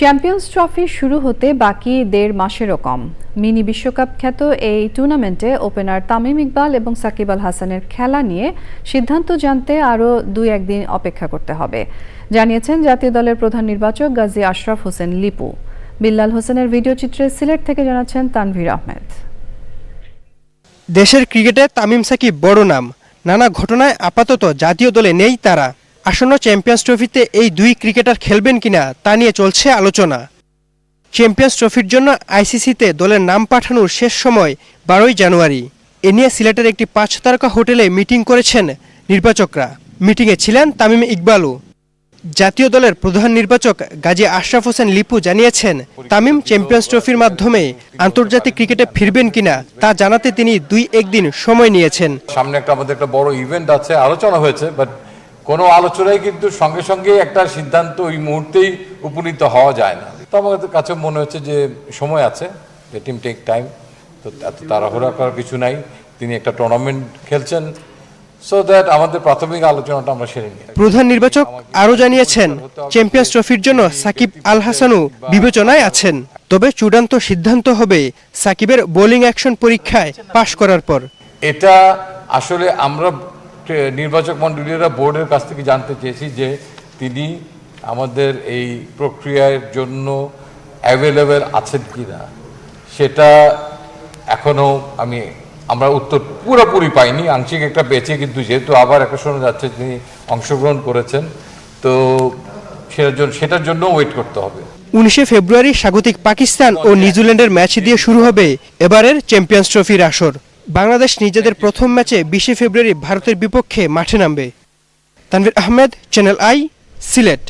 Champions trophy শুরু হতে বাকি দেড় মাসেরও কম। মিনি বিশ্বকাপ খ্যাত এই টুর্নামেন্টে ওপেনার তামিম ইকবাল এবং সাকিব আল হাসানের খেলা নিয়ে সিদ্ধান্ত জানতে আরও দুই একদিন অপেক্ষা করতে হবে। জানিয়েছেন জাতীয় দলের প্রধান নির্বাচক গাজী আশরাফ হোসেন লিপু। বিল্লাল হোসেনের ভিডিও চিত্রে সিলেট থেকে জানাচ্ছেন তানভীর আহমেদ। দেশের ক্রিকেটে তামিম সাকিব বড় নাম। নানা ঘটনায় আপাতত জাতীয় দলে নেই তারা। আসন্ন চ্যাম্পিয়ন্স ট্রফিতে এই দুই ক্রিকেটার খেলবেন কিনা তা নিয়ে চলছে আলোচনা। চ্যাম্পিয়ন্স ট্রফির জন্য আইসিসিতে দলের নাম পাঠানোর শেষ সময় বারোই জানুয়ারি। এ নিয়ে সিলেটের একটি পাঁচ তারকা হোটেলে মিটিং করেছেন নির্বাচকরা। মিটিংয়ে ছিলেন তামিম ইকবালও জাতীয় দলের প্রধান নির্বাচক গাজী আশরাফ হোসেন লিপু জানিয়েছেন, তামিম চ্যাম্পিয়ন্স ট্রফির মাধ্যমে আন্তর্জাতিক ক্রিকেটে ফিরবেন কিনা তা জানাতে তিনি দুই একদিন সময় নিয়েছেন। সামনে একটা আমাদের একটা বড় ইভেন্ট আছে, আলোচনা হয়েছে বাট কোনো আলোচনায় কিন্তু সঙ্গে সঙ্গে একটা সিদ্ধান্ত ওই মুহূর্তেই উপনীত হওয়া যায় না। তো আমাদের কাছে মনে হচ্ছে যে সময় আছে টিম টেক টাইম তো এত তাড়াহুড়া করার কিছু নাই। তিনি একটা টুর্নামেন্ট খেলছেন। সো দ্যাট আমাদের প্রাথমিক আলোচনাটা আমরা সেরে নিই। প্রধান নির্বাচক আরও জানিয়েছেন চ্যাম্পিয়ন্স ট্রফির জন্য সাকিব আল হাসানও বিবেচনায় আছেন। তবে চূড়ান্ত সিদ্ধান্ত হবে সাকিবের বোলিং অ্যাকশন পরীক্ষায় পাশ করার পর। এটা আসলে আমরা নির্বাচক মণ্ডলীরা বোর্ডের কাছ থেকে জানতে চেয়েছি যে তিনি আমাদের এই প্রক্রিয়ার জন্য অ্যাভেলেবেল আছেন কি না সেটা এখনও আমি, আমরা উত্তর পুরোপুরি পাইনি। আংশিক একটা পেয়েছি, কিন্তু যেহেতু আবার একটা শোনা যাচ্ছে তিনি অংশগ্রহণ করেছেন, তো সেটার জন্য সেটার জন্য ওয়েট করতে হবে। উনিশে ফেব্রুয়ারি স্বাগতিক পাকিস্তান ও নিউজিল্যান্ডের ম্যাচ দিয়ে শুরু হবে এবারের চ্যাম্পিয়ন্স ট্রফির আসর। বাংলাদেশ নিজেদের প্রথম ম্যাচে বিশে ফেব্রুয়ারি ভারতের বিপক্ষে মাঠে নামবে। Tanvir Ahmed channel I Sylhet.